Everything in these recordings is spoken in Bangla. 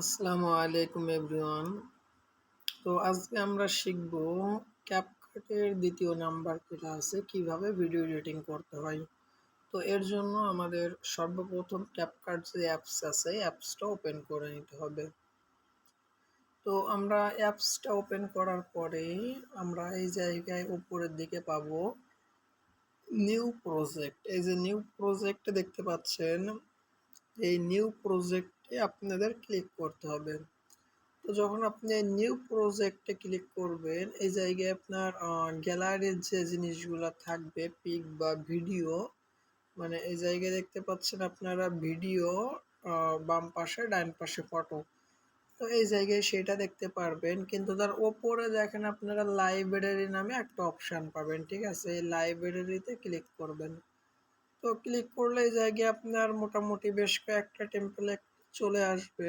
আসসালামু আলাইকুম এভরিওয়ান। তো আজকে আমরা শিখব ক্যাপকাটের দ্বিতীয় নাম্বার যেটা আছে, কীভাবে ভিডিও এডিটিং করতে হয়। তো এর জন্য আমাদের সর্বপ্রথম ক্যাপকাট যে অ্যাপস আছে অ্যাপসটা ওপেন করে নিতে হবে। তো আমরা অ্যাপসটা ওপেন করার পরে আমরা এই জায়গায় উপরের দিকে পাবো নিউ প্রজেক্ট এই যে নিউ প্রজেক্ট দেখতে পাচ্ছেন, এই নিউ প্রজেক্টে আপনাদের ক্লিক করতে হবে। তো যখন আপনি নিউ প্রজেক্টে ক্লিক করবেন, এই জায়গায় আপনার গ্যালারির যে জিনিসগুলো থাকবে পিক বা ভিডিও মানে এই জায়গায় দেখতে পাচ্ছেন আপনারা ভিডিও বাম পাশে ডাইন পাশে ফটো তো এই জায়গায় সেটা দেখতে পারবেন, কিন্তু তার ওপরে দেখেন আপনারা লাইব্রেরি নামে একটা অপশান পাবেন, ঠিক আছে? এই লাইব্রেরিতে ক্লিক করবেন। তো ক্লিক করলে এই জায়গায় আপনার মোটামুটি বেশ কয়েকটা টেম্পলেট চলে আসবে।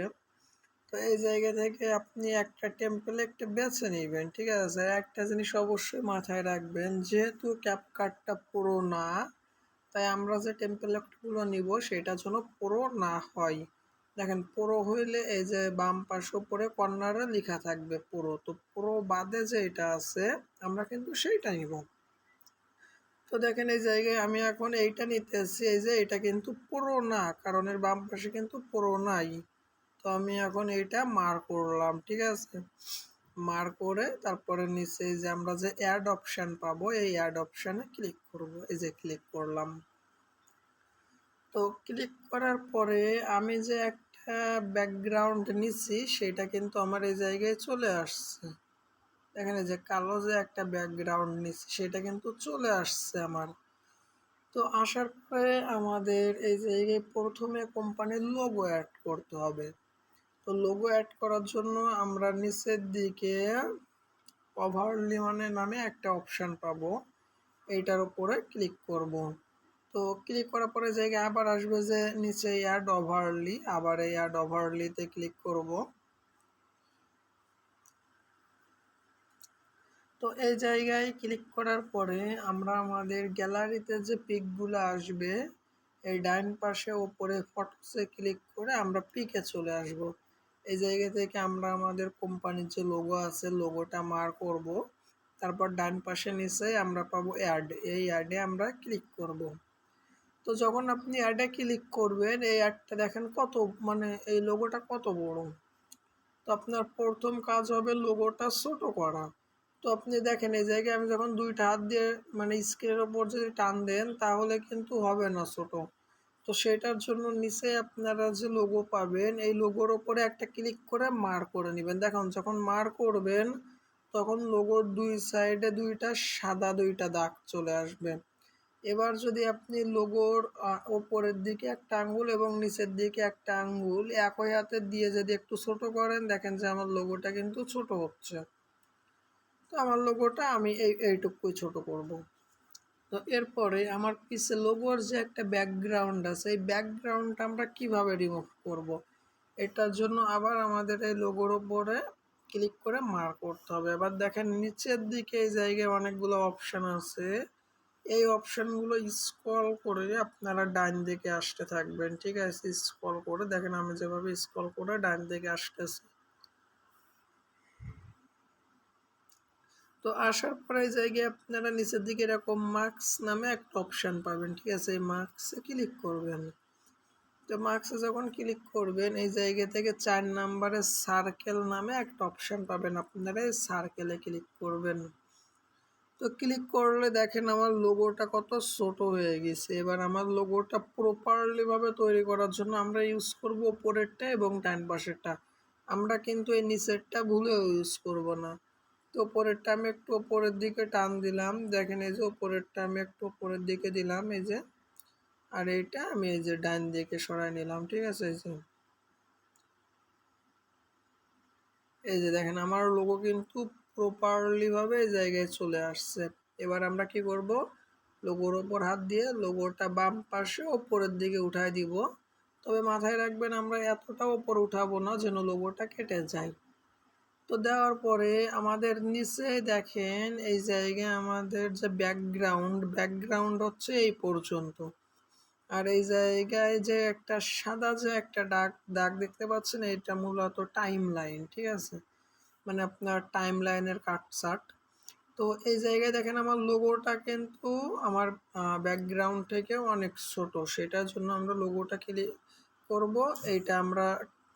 তো এই জায়গা থেকে আপনি একটা টেম্পলেট বেছে নেবেন, ঠিক আছে? একটা জিনিস অবশ্যই মাথায় রাখবেন, যেহেতু ক্যাপকাটটা পুরো না তাই আমরা যে টেম্পলেটগুলো নিব, সেটা যেন পুরো না হয়। দেখেন, পুরো হইলে এই যে বাম পাশ উপরে কর্নারে লেখা থাকবে পুরো। তো পুরো বাদে যে এটা আছে, আমরা কিন্তু সেইটা নিব। তো দেখেন এই জায়গায় আমি এখন এইটা নিতে নিতেছি এই যে এটা কিন্তু পুরো না কারণ এর বাম পাশে কিন্তু পুরো নাই তো আমি এখন এইটা মার করলাম, ঠিক আছে? মার করে তারপরে নিচে যে আমরা যে অ্যাড অপশান পাবো, এই অ্যাড অপশানে ক্লিক করব, এই যে ক্লিক করলাম। তো ক্লিক করার পরে আমি যে একটা ব্যাকগ্রাউন্ড নিছি, সেটা কিন্তু আমার এই জায়গায় চলে আসছে। এখানে যে কালো যে একটা ব্যাকগ্রাউন্ড নিচ্ছে, সেটা কিন্তু চলে আসছে আমার। তো আসার পরে আমাদের এই জায়গায় প্রথমে কোম্পানির লোগো অ্যাড করতে হবে। তো লোগো অ্যাড করার জন্য আমরা নিচের দিকে ওভারলি মানে নামে একটা অপশান পাবো। এইটার উপরে ক্লিক করব। তো ক্লিক করার পরে জায়গায় আবার আসবে যে, নিচে অ্যাড ওভারলি আবার এই অ্যাড ওভারলিতে ক্লিক করব। তো এই জায়গায় ক্লিক করার পরে আমরা আমাদের গ্যালারিতে যে পিকগুলো আসবে, এই ডাইন পাশে ওপরে ফটোসে ক্লিক করে আমরা পিকে চলে আসব। এই জায়গা থেকে আমরা আমাদের কোম্পানির যে লোগো আছে লোগোটা মার করব। তারপর ডান পাশে নিচে আমরা পাবো অ্যাড এই অ্যাডে আমরা ক্লিক করব। তো যখন আপনি অ্যাডে ক্লিক করবেন, এই অ্যাডটা দেখেন কত মানে এই লোগোটা কত বড়। তো আপনার প্রথম কাজ হবে লোগোটা ছোট করা। তো আপনি দেখেন, এই জায়গায় আমি যখন দুইটা হাত দিয়ে মানে স্ক্রিনের ওপর যদি টান দেন, তাহলে কিন্তু হবে না ছোট। তো সেটার জন্য নিচে আপনারা যে লোগো পাবেন, এই লোগোর ওপরে একটা ক্লিক করে মার করে নেবেন। দেখুন, যখন মার করবেন, তখন লোগোর দুই সাইডে দুইটা সাদা, দুইটা দাগ চলে আসবে। এবার যদি আপনি লোগোর ওপরের দিকে একটা আঙ্গুল এবং নিচের দিকে একটা আঙ্গুল একই হাতে দিয়ে যদি একটু ছোট করেন, দেখেন যে আমার লোগোটা কিন্তু ছোট হচ্ছে। তো আমার লোগোটা আমি এই, এইটুকুই ছোট করব। তো এরপরে আমার পিছে লোগোর যে একটা ব্যাকগ্রাউন্ড আছে, এই ব্যাকগ্রাউন্ডটা আমরা কীভাবে রিমুভ করব। এটার জন্য আবার আমাদের এই লোগোর ওপরে ক্লিক করে মার করতে হবে এবার দেখেন নিচের দিকে এই জায়গায় অনেকগুলো অপশান আছে এই অপশানগুলো স্ক্রল করে আপনারা ডাইন দিকে আসতে থাকবেন, ঠিক আছে স্ক্রল করে দেখেন আমি যেভাবে স্ক্রল করে ডাইন দিকে আসতেছি তো আসার পরে জায়গায় আপনারা নিচের দিকে এরকম মার্কস নামে একটা অপশান পাবেন, ঠিক আছে? এই মার্কসে ক্লিক করবেন। তো মার্কসে যখন ক্লিক করবেন, এই জায়গা থেকে চার নাম্বারে সার্কেল নামে একটা অপশান পাবেন। আপনারা এই সার্কেলে ক্লিক করবেন। তো ক্লিক করলে দেখেন আমার লোগোটা কত ছোট হয়ে গেছে। এবার আমার লোগোটা প্রপারলিভাবে তৈরি করার জন্য আমরা ইউজ করব ওপরেরটা এবং ডান পাশেরটা। আমরা কিন্তু এই নিচেরটা ভুলেও ইউজ করব না। তো ওপরেরটা আমি একটু ওপরের দিকে টান দিলাম। দেখেন এই যে ওপরেরটা আমি একটু ওপরের দিকে দিলাম, এই যে। আর এইটা আমি এই যে ডান দিকে সরাই নিলাম, ঠিক আছে? এই যে। এই যে দেখেন আমার লোগো কিন্তু প্রপারলিভাবে এই জায়গায় চলে আসছে। এবার আমরা কি করব? লোগোর ওপর হাত দিয়ে লোগোটা বাম পাশে ওপরের দিকে উঠায় দিব। তবে মাথায় রাখবেন, আমরা এতটা ওপর উঠাবো না যেন লোগোটা কেটে যায়। তো দেওয়ার পরে আমাদের নিচে দেখেন, এই জায়গায় আমাদের যে ব্যাকগ্রাউন্ড ব্যাকগ্রাউন্ড হচ্ছে এই পর্যন্ত। আর এই জায়গায় যে একটা সাদা যে একটা ডাক দাগ দেখতে পাচ্ছেন, এটা মূলত টাইম লাইন ঠিক আছে? মানে আপনার টাইম লাইনের কাটসাট তো এই জায়গায় দেখেন, আমার লোগোটা কিন্তু আমার ব্যাকগ্রাউন্ড থেকে অনেক ছোট। সেটার জন্য আমরা লোগোটা ক্লিক করব। এইটা আমরা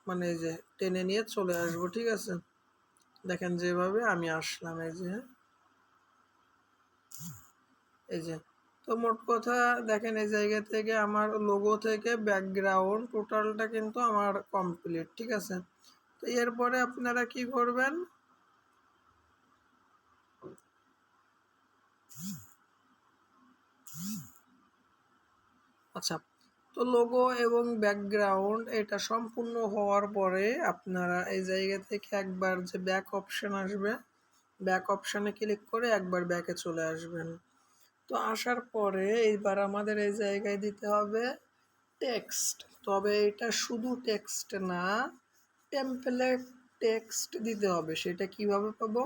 মানে যে টেনে নিয়ে চলে আসব, ঠিক আছে? দেখেন যেভাবে আমি আসলাম, এই যে। এই যে। তো মোট কথা দেখেন, এই জায়গা থেকে আমার লোগো থেকে ব্যাকগ্রাউন্ড টোটালটা কিন্তু আমার কমপ্লিট ঠিক আছে? তো এরপরে আপনারা কি করবেন? আচ্ছা তো লোগো এবং ব্যাকগ্রাউন্ড এটা সম্পূর্ণ হওয়ার পরে আপনারা এই জায়গা থেকে একবার যে ব্যাক অপশান আসবে ব্যাক অপশানে ক্লিক করে একবার ব্যাকে চলে আসবেন। তো আসার পরে এইবার আমাদের এই জায়গায় দিতে হবে টেক্সট তবে এটা শুধু টেক্সট না টেম্পলেট টেক্সট দিতে হবে। সেটা কীভাবে পাবো?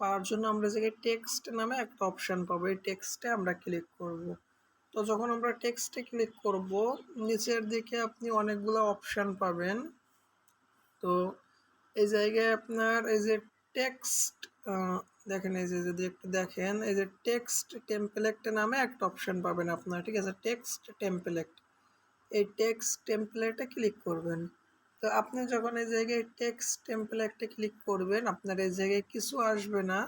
পাওয়ার জন্য আমরা জায়গায় টেক্সট নামে একটা অপশান পাবো। এই টেক্সটে আমরা ক্লিক করব। তো যখন আমরা টেক্সটে ক্লিক করব, নিচের দিকে আপনি অনেকগুলো অপশান পাবেন। তো এই জায়গায় আপনার এই যে টেক্সট দেখেন এই যে যদি একটু দেখেন, এই যে টেক্সট টেম্পলেট নামে একটা অপশান পাবেন আপনার, ঠিক আছে? টেক্সট টেম্পলেট এই টেক্সট টেম্পলেটে ক্লিক করবেন। তো আপনি যখন এই জায়গায় টেক্সট টেম্পলেটে ক্লিক করবেন, আপনার এই জায়গায় কিছু আসবে না।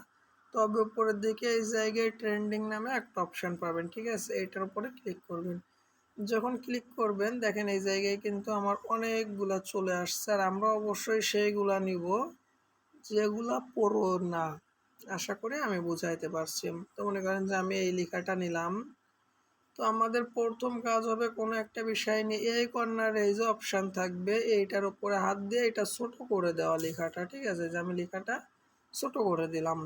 তবে উপরের দিকে এই জায়গায় ট্রেন্ডিং নামে একটা অপশান পাবেন, ঠিক আছে? এটার উপরে ক্লিক করবেন। যখন ক্লিক করবেন, দেখেন এই জায়গায় কিন্তু আমার অনেকগুলা চলে আসছে আর আমরা অবশ্যই সেইগুলা নিব যেগুলা পড়ো না। আশা করি আমি বুঝাইতে পারছি। তো মনে করেন যে আমি এই লেখাটা নিলাম। তো আমাদের প্রথম কাজ হবে কোনো একটা বিষয় নিয়ে, এই কর্নার এই যে অপশান থাকবে, এইটার উপরে হাত দিয়ে এটা ছোট করে দেওয়া লেখাটা, ঠিক আছে? যে আমি লেখাটা ছোট করে দিলাম।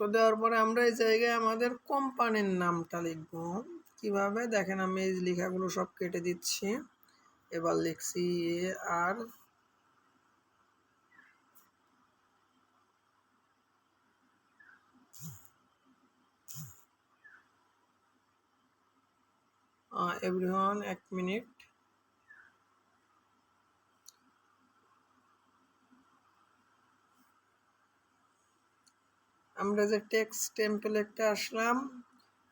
তো দেওয়ার পরে আমরা এই জায়গায় আমাদের কোম্পানির নামটা লিখব। কীভাবে? দেখেন আমি এই লেখাগুলো সব কেটে দিচ্ছি। এবার লিখছি এ আর এভরিওয়ান এক মিনিট। আমরা যে টেক্সট টেম্পলেটটা আসলাম,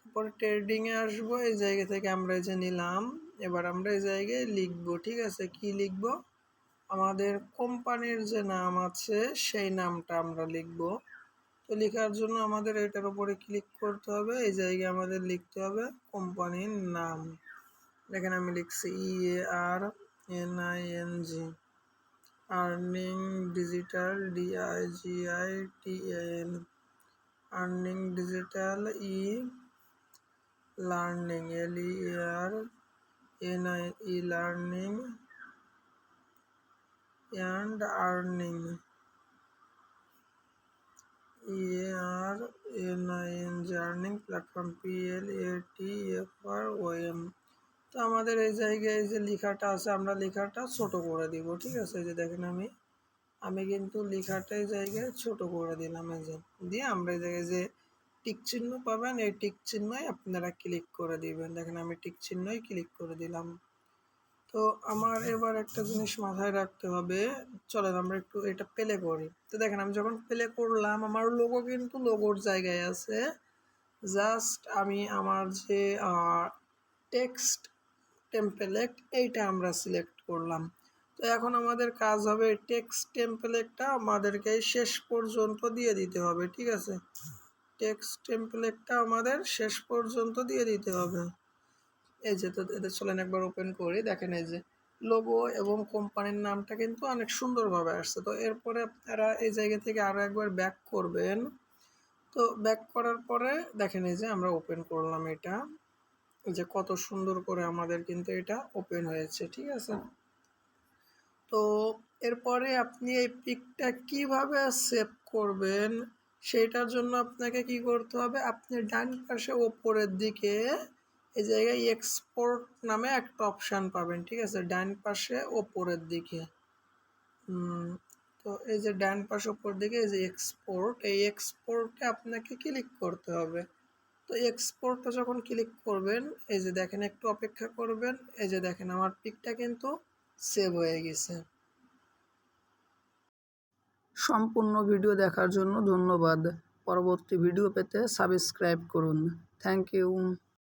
তারপরে ট্রেডিংয়ে আসব, এই জায়গা থেকে আমরা যে নিলাম, এবার আমরা এই জায়গায় লিখব, ঠিক আছে? কি লিখব? আমাদের কোম্পানির যে নাম আছে, সেই নামটা আমরা লিখব। তো লেখার জন্য আমাদের এটার উপরে ক্লিক করতে হবে, এই জায়গায় আমাদের লিখতে হবে কোম্পানির নাম। দেখেন আমি লিখছি E A R N I N G earning digital D I G I T N earning digital E learning L E R N I E learning and earning. E R N I journeying platform P L A T F R O M তো আমাদের এই জায়গায় যে লেখাটা আছে, আমরা লেখাটা ছোট করে দিব, ঠিক আছে? যে দেখেন আমি আমি কিন্তু লেখাটা এই জায়গায় ছোট করে দিলাম এই যে দিয়ে আমরা এই জায়গায় যে টিক চিহ্ন পাবেন, এই টিক চিহ্নই আপনারা ক্লিক করে দিবেন। দেখেন আমি টিক চিহ্নই ক্লিক করে দিলাম। তো আমার এবার একটা জিনিস মাথায় রাখতে হবে। চলেন আমরা একটু এটা প্লে করি। তো দেখেন আমি যখন প্লে করলাম, আমার লোগো কিন্তু লোগোর জায়গায় আছে। জাস্ট আমি আমার যে টেক্সট টেম্পলেট এইটা আমরা সিলেক্ট করলাম। তো এখন আমাদের কাজ হবে টেক্সট টেম্পলেটটা আমাদেরকে শেষ পর্যন্ত দিয়ে দিতে হবে, ঠিক আছে? টেক্সট টেম্পলেটটা আমাদের শেষ পর্যন্ত দিয়ে দিতে হবে। এই যে তো এদের চলেন একবার ওপেন করি, দেখেন এই যে লোগো এবং কোম্পানির নামটা কিন্তু অনেক সুন্দরভাবে আসছে। তো এরপরে আপনারা এই জায়গা থেকে আরও একবার ব্যাক করবেন। তো ব্যাক করার পরে দেখেন এই যে আমরা ওপেন করলাম এটা। যে কত সুন্দর করে আমাদের কিন্তু এটা ওপেন হয়েছে, ঠিক আছে? তো এরপরে আপনি এই পিকটা কীভাবে সেভ করবেন? সেটার জন্য আপনাকে কি করতে হবে? আপনি ডান পাশে ওপরের দিকে এই জায়গায় এক্সপোর্ট নামে একটা অপশান পাবেন, ঠিক আছে? ডান পাশে ওপরের দিকে। তো এই যে ডান পাশে ওপর দিকে এই যে এক্সপোর্ট এই এক্সপোর্টে আপনাকে ক্লিক করতে হবে। তো এক্সপোর্টটা যখন ক্লিক করবেন, এই যে দেখেন একটু অপেক্ষা করবেন, এই যে দেখেন আমার পিকটা কিন্তু সেভ হয়ে গেছে। সম্পূর্ণ ভিডিও দেখার জন্য ধন্যবাদ। পরবর্তী ভিডিও পেতে সাবস্ক্রাইব করুন। Thank you